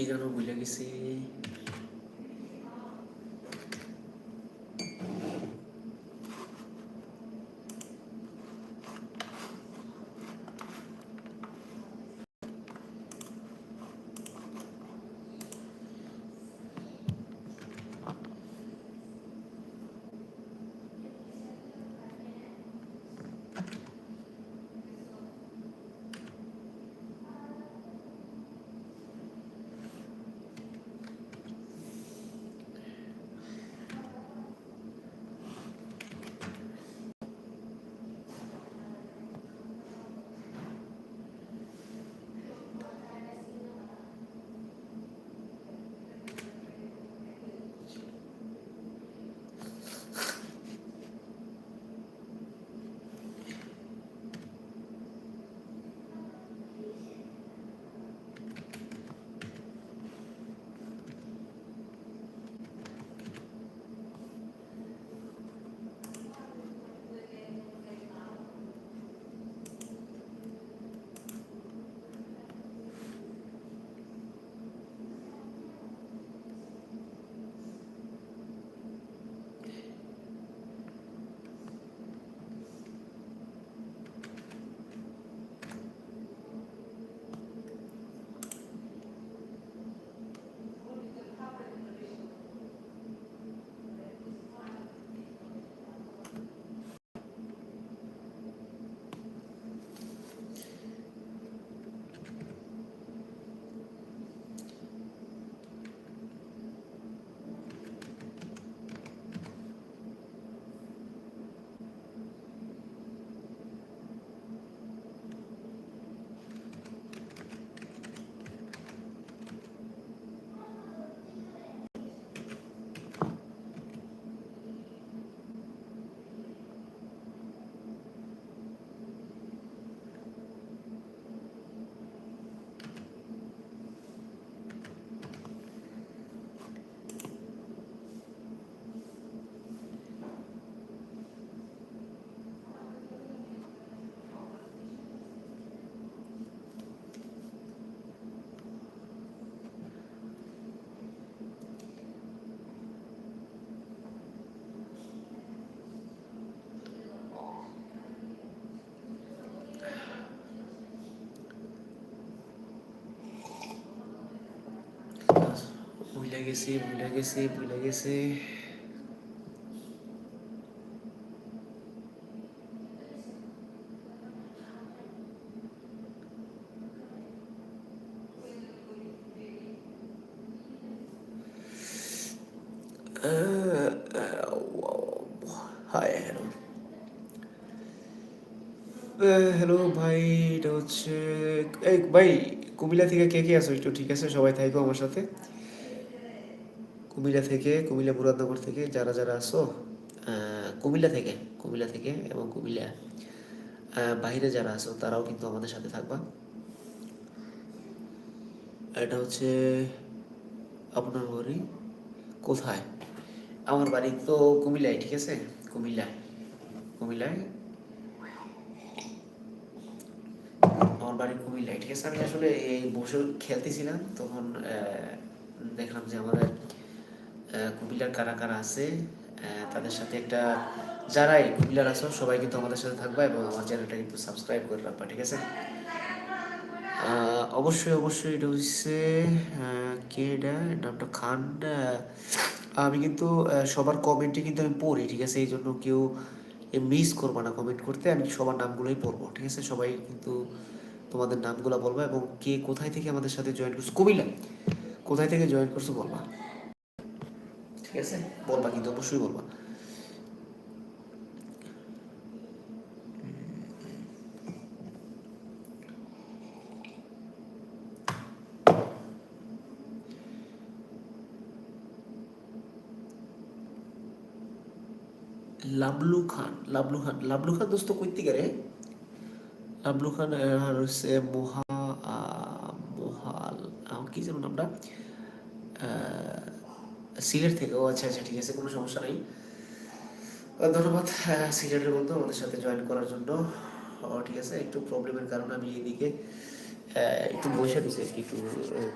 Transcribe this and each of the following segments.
কি যেন ভুলে গেছি। ভুলে গেছি ভুলে গেছি ভুলে গেছি হাই হ্যালো হ্যালো ভাই, এটা হচ্ছে ভাই, কুমিল্লা থেকে কে কে আছো একটু ঠিক আছে? সবাই থাকো আমার সাথে। কুমিল্লা থেকে, কুমিল্লা মুরাদনগর থেকে যারা যারা আসো কুমিল্লা থেকে কুমিল্লা থেকে এবং কুমিল্লা বাইরে যারা আসো তারাও কিন্তু আমাদের সাথে থাকবা। এটা হচ্ছে আপনার বাড়ি কোথায়? আমার বাড়ি তো কুমিল্লায়, ঠিক আছে? কুমিল্লায় কুমিল্লায়। আমার বাড়ি কুমিল্লায়, ঠিক আছে? আমি আসলে এই বসে খেলতেছিলাম, তখন দেখলাম যে আমাদের কুমিল্লার কারা কারা আছে তাদের সাথে একটা, যারাই কুমিল্লার আছো, সবাই কিন্তু আমাদের সাথে থাকবা এবং আমার চ্যানেলটা কিন্তু সাবস্ক্রাইব করে রাখবা, ঠিক আছে? অবশ্যই অবশ্যই এটা হচ্ছে কে এটা? নামটা খান আমি কিন্তু সবার কমেন্টে কিন্তু আমি পড়ি, ঠিক আছে? এই জন্য কেউ মিস করবা না কমেন্ট করতে, আমি সবার নামগুলোই পড়ব, ঠিক আছে? সবাই কিন্তু তোমাদের নামগুলো বলবা এবং কে কোথায় থেকে আমাদের সাথে জয়েন করছ, কুমিল্লা, কোথায় থেকে জয়েন করছ বলবা। ঠিক আছে? বলবা কিন্তু, অবশ্যই বলবা। লাবলু খান লাবলু খান লাবলু খান দোস্ত রে? লাবলু খান হচ্ছে মোহা মোহাল কি যেন নামটা? সিলেট থেকে ও আচ্ছা আচ্ছা ঠিক আছে, কোনো সমস্যা নাই। ধন্যবাদ সিলেটের বন্ধু আমাদের সাথে জয়েন করার জন্য। ঠিক আছে, একটু প্রবলেমের কারণে আমি এদিকে একটু বসে কি একটু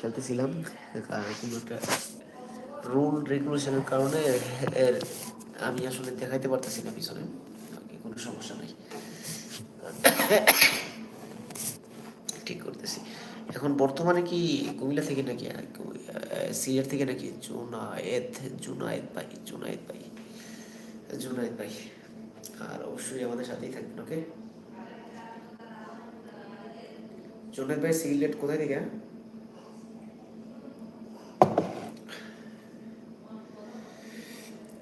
খেলতেছিলাম। কোনো একটা রুল রেগুলেশনের কারণে আমি আসলে দেখাইতে পারতেছি না পিছনে। কোনো সমস্যা নাই। ঠিক করতেছি। এখন বর্তমানে কি কুমিল্লা থেকে নাকি সিলেট থেকে নাকি জুনায়েদ জুনায়েদ ভাই জুনায়েদ ভাই জুনায়েদ ভাই। আর অবশ্যই আমাদের সাথেই থাকবেন ওকে জুনায়েদ ভাই সিলেট কোথায় থেকে?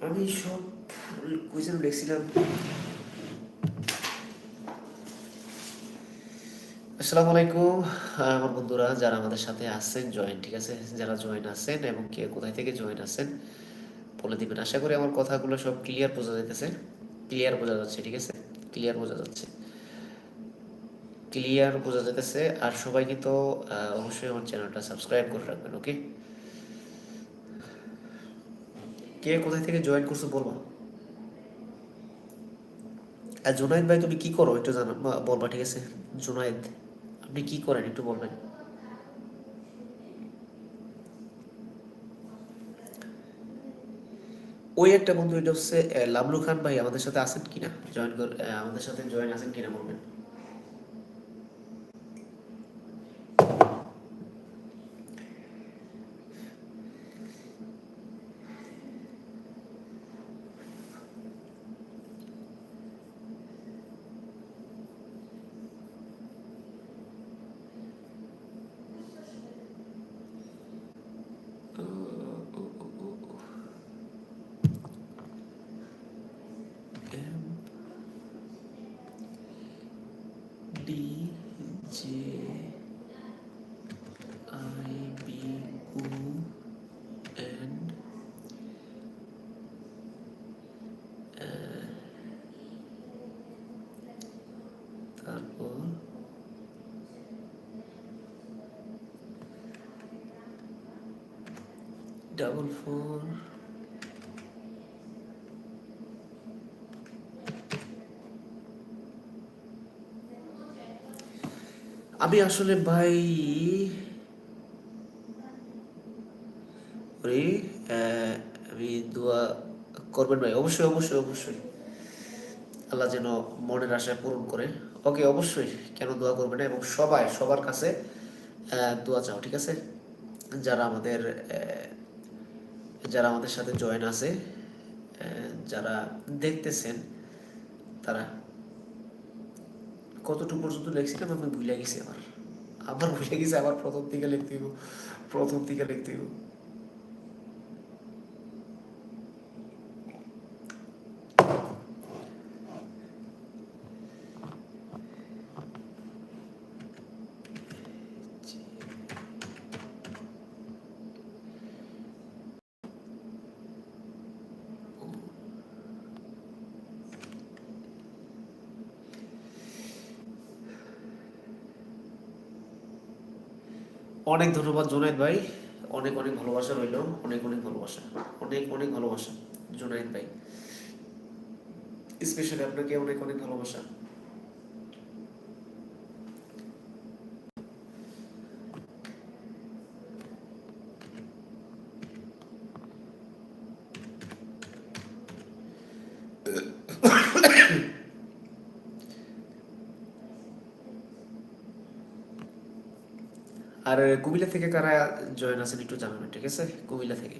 আমি সব কুইজন লিখছিলাম আসসালামু আলাইকুম। আমার বন্ধুরা যারা আমাদের সাথে আছেন জয়েন ঠিক আছে? যারা জয়েন আছেন এবং কে কোথায় থেকে জয়েন আছেন, বলে দিবেন। আশা করি আমার কথাগুলো সব ক্লিয়ার বোঝা যাইতেছে। ক্লিয়ার বোঝা যাচ্ছে, ঠিক আছে? ক্লিয়ার বোঝা যাচ্ছে। ক্লিয়ার বোঝা যাইতেছে। আর সবাই কিন্তু অবশ্যই আমার চ্যানেলটা সাবস্ক্রাইব করে রাখবেন ওকে কে কোথায় থেকে জয়েন করছ বলবা? আর জুনায়েদ ভাই, তুমি কি করো? একটু জানা বলবা, ঠিক আছে? জুনায়েদ আপনি কি করেন একটু বলবেন? ওই একটা বন্ধু, এটা হচ্ছে লাবলু খান ভাই আমাদের সাথে আছেন কিনা? জয়েন আমাদের সাথে জয়েন আছেন কিনা বলবেন? ডাবল ফোর আমি আসলে ভাই আমি দোয়া করবেন ভাই, অবশ্যই অবশ্যই অবশ্যই। আল্লাহ যেন মনের আশা পূরণ করে। ওকে, অবশ্যই, কেন দোয়া করবে না? এবং সবাই, সবার কাছে দোয়া চাও, ঠিক আছে? যারা আমাদের যারা আমাদের সাথে জয়েন আছে যারা দেখতেছেন, তারা কতটুকু পর্যন্ত লিখছিলাম আমি ভুলে গেছি আবার। আবার ভুলে গেছি, আবার প্রথম থেকে লিখতে প্রথম থেকে লিখতে অনেক ধন্যবাদ জুনাইদ ভাই। অনেক অনেক ভালোবাসা রইল। অনেক অনেক ভালোবাসা। অনেক অনেক ভালোবাসা জুনাইদ ভাই। স্পেশালি আপনাকে অনেক অনেক ভালোবাসা। আর কুমিল্লা থেকে কারা জয়েন আছেন একটু জানাবেন ঠিক আছে? কুমিল্লা থেকে।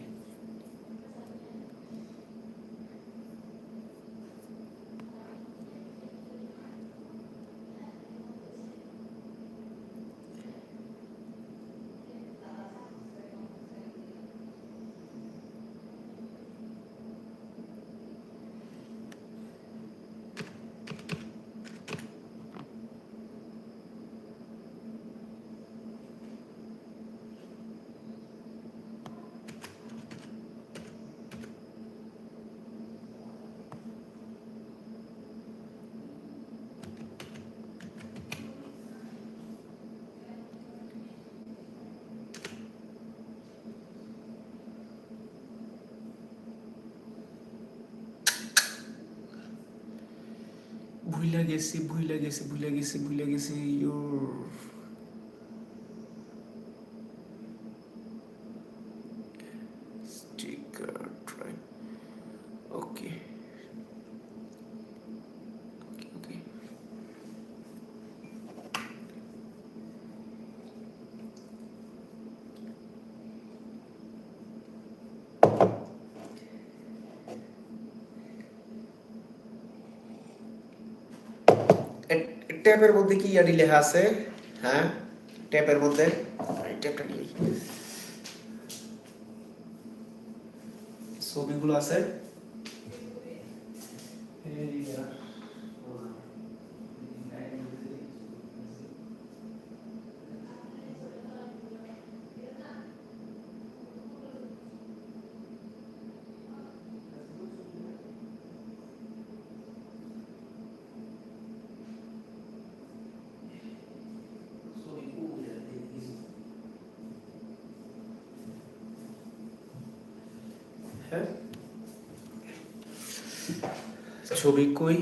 ভুইলা গেছি ভুইলা গেছি ভুইলা গেছি ভুইলা গেছি ইয়োর ট্যাপের মধ্যে কি ইয়ারি লেখা আছে? হ্যাঁ? ট্যাপের মধ্যে? এই ট্যাপটা নিয়ে ছবিগুলো আছে হ্যাঁ কই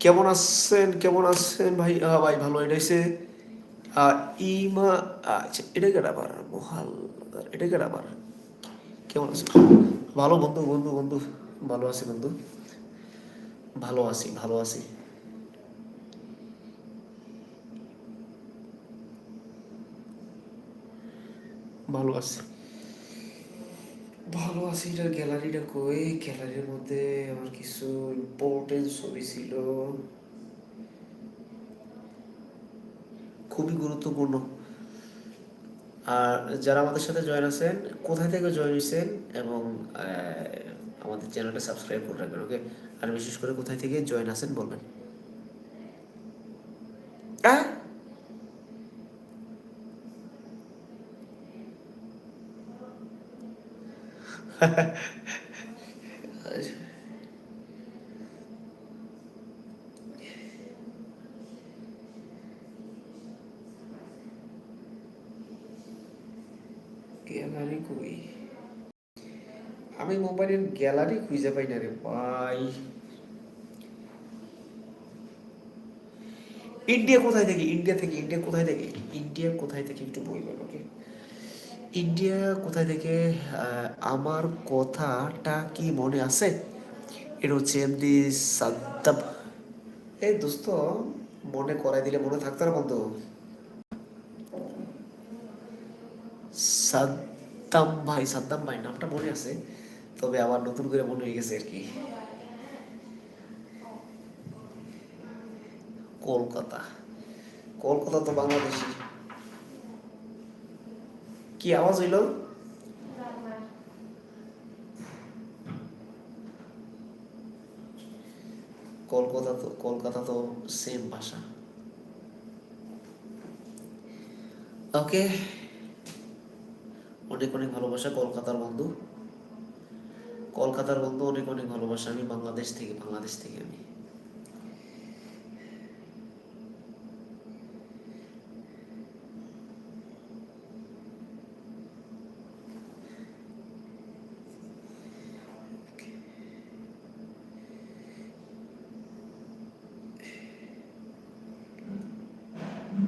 কেমন আছেন? কেমন আছেন? ভাই ভাই, ভালো এটা হচ্ছে ইমা আচ্ছা এটা কেটা আবার মহাল? এটা কেটা আবার? কেমন আছে ভালো বন্ধু বন্ধু বন্ধু। ভালো আছি, বন্ধু। ভালো আছি ভালো আছি। ভালো আছি। ভালো আছি এটার গ্যালারিটা কই? গ্যালারির মধ্যে আমার কিছু ইম্পর্টেন্ট ছবি ছিল। খুবই গুরুত্বপূর্ণ। আর যারা আমাদের সাথে জয়েন আছেন কোথায় থেকে জয়েন হয়েছেন এবং আমাদের চ্যানেলটা সাবস্ক্রাইব করে রাখবেন ওকে আর বিশেষ করে কোথায় থেকে জয়েন আছেন বলবেন। আহ গ্যালারি কই? আমি মোবাইলের গ্যালারি খুঁজে পাই না রে ভাই। ইন্ডিয়া কোথায় থেকে? ইন্ডিয়া থেকে, ইন্ডিয়া কোথায় থেকে? ইন্ডিয়া কোথায় থেকে? একটু বলবেন, ওকে? ইন্ডিয়া কোথায় থেকে আমার কথাটা কি মনে আছে? এটা হচ্ছে এমডি সাদ্দাম। এই দোস্ত, মনে করাই দিলে মনে থাকতো না বন্ধু। সাদ্দাম ভাই সাদ্দাম ভাই, নামটা মনে আছে, তবে আবার নতুন করে মনে হয়ে গেছে আর কি। কলকাতা। কলকাতা তো বাংলাদেশি কি আওয়াজ হইল? কলকাতা তো কলকাতা তো সেম ভাষা। ওকে। অনেক অনেক ভালোবাসা কলকাতার বন্ধু। কলকাতার বন্ধু অনেক অনেক ভালোবাসা, আমি বাংলাদেশ থেকে বাংলাদেশ থেকে আমি।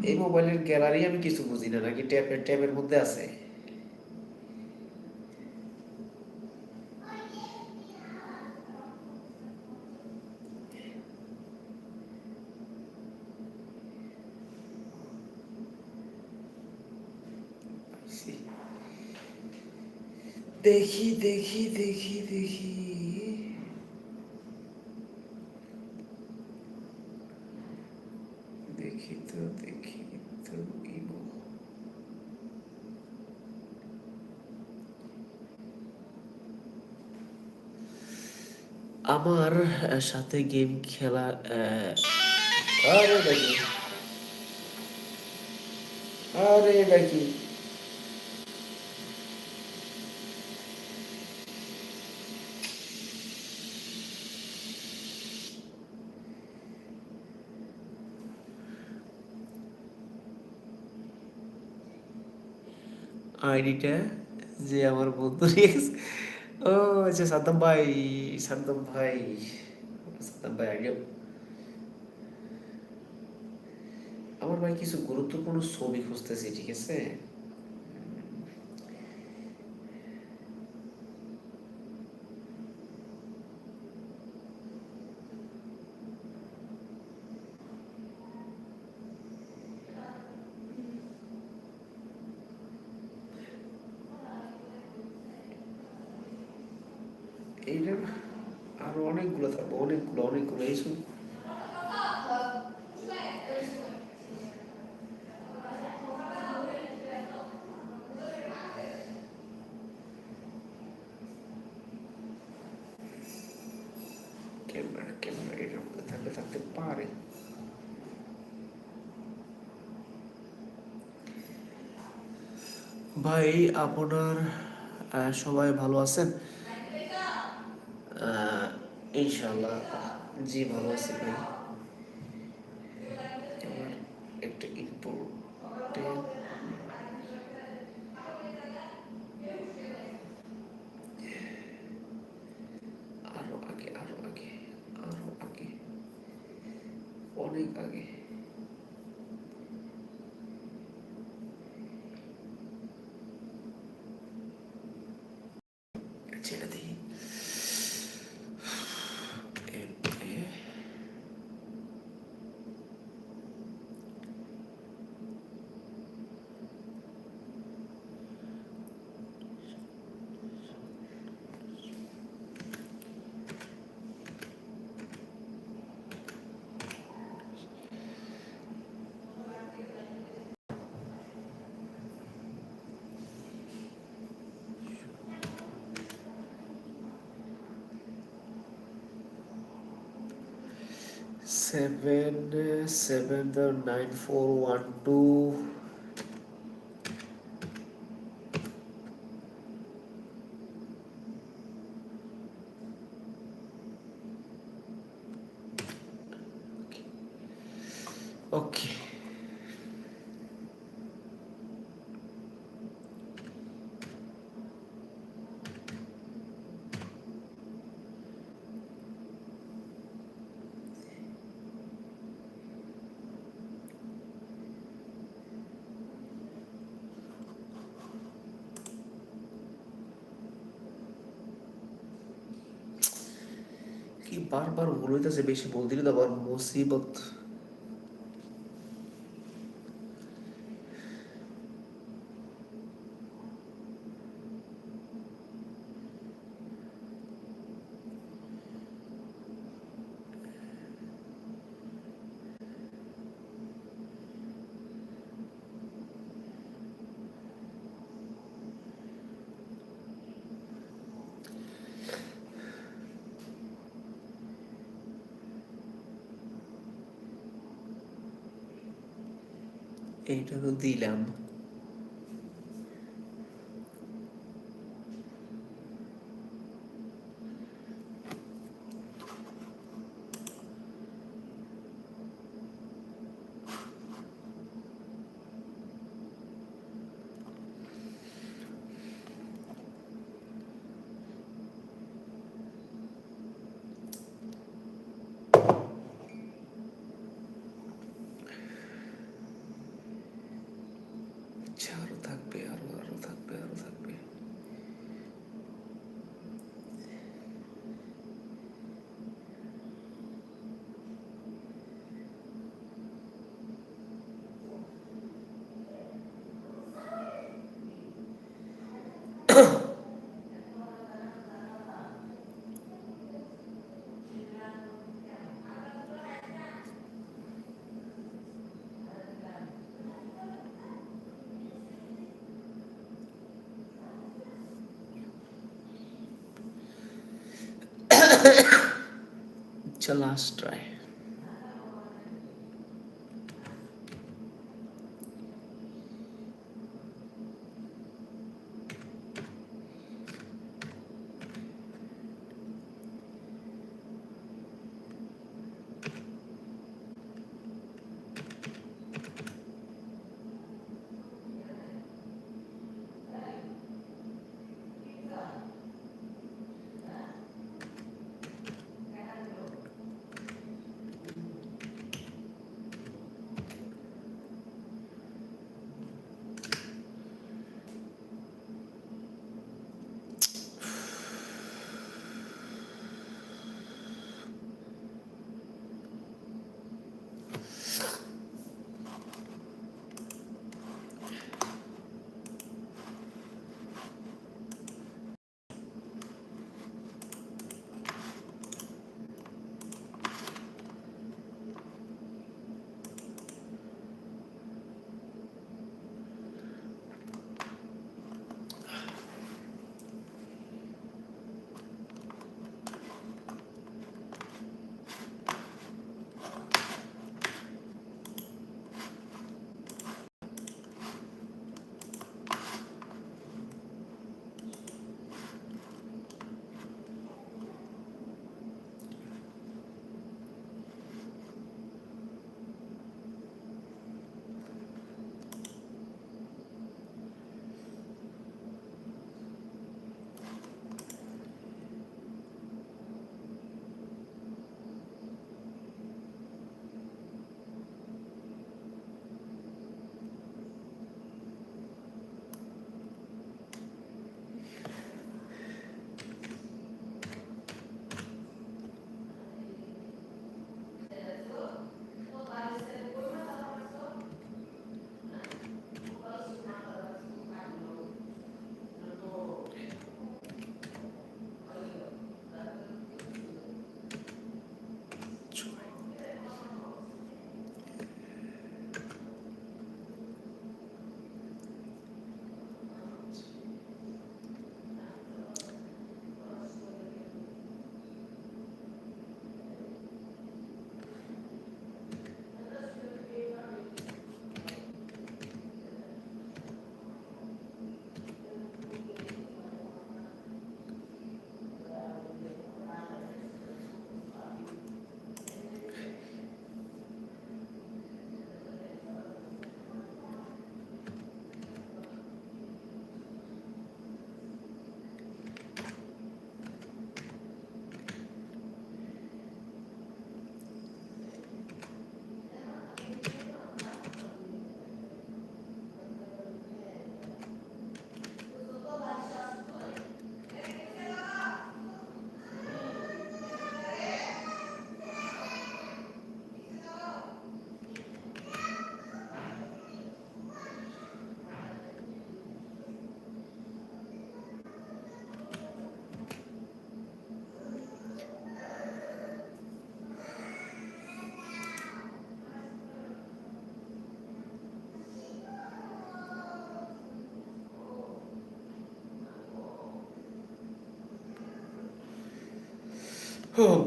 এই মোবাইলের গ্যালারি আমি কিছু বুঝি না, নাকি ট্যাপের ট্যাবের মধ্যে আছে? দেখি দেখি দেখি দেখি দেখি তো দেখি তো ইমো আমার সাথে গেম খেলা আরে দেখি। আরে দেখি। আইডিটা যে আমার বন্ধু ও আচ্ছা সাদ্দাম ভাই সাদ্দাম ভাই সাদ্দাম ভাই আইডিয়া আমার ভাই কিছু গুরুত্বপূর্ণ ছবি খুঁজতেছি, ঠিক আছে? এইটা আরও অনেকগুলো থাকব, অনেকগুলো অনেকগুলো, এই ক্যামেরা থাকতে পারে। ভাই, আপনার সবাই ভালো আছেন? ইনশাল্লাহ জি ভালো আছি ভাই seven seven nine four one two বারবার ভুল বেশি বল দিলে তো আবার মুসিবত। এইটা তো দিলাম আচ্ছা আরও থাকবে আরও আরও থাকবে আরও থাকবে আচ্ছা লাস্ট ট্রাই ও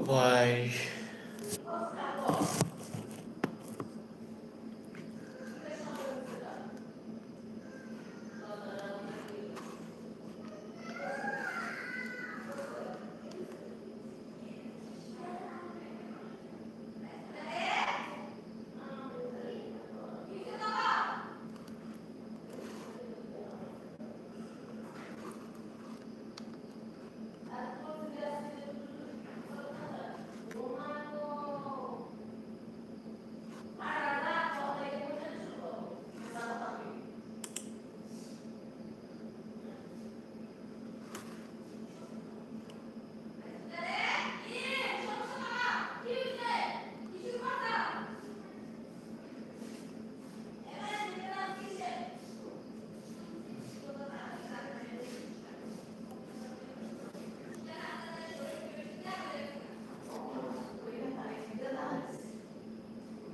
ভাই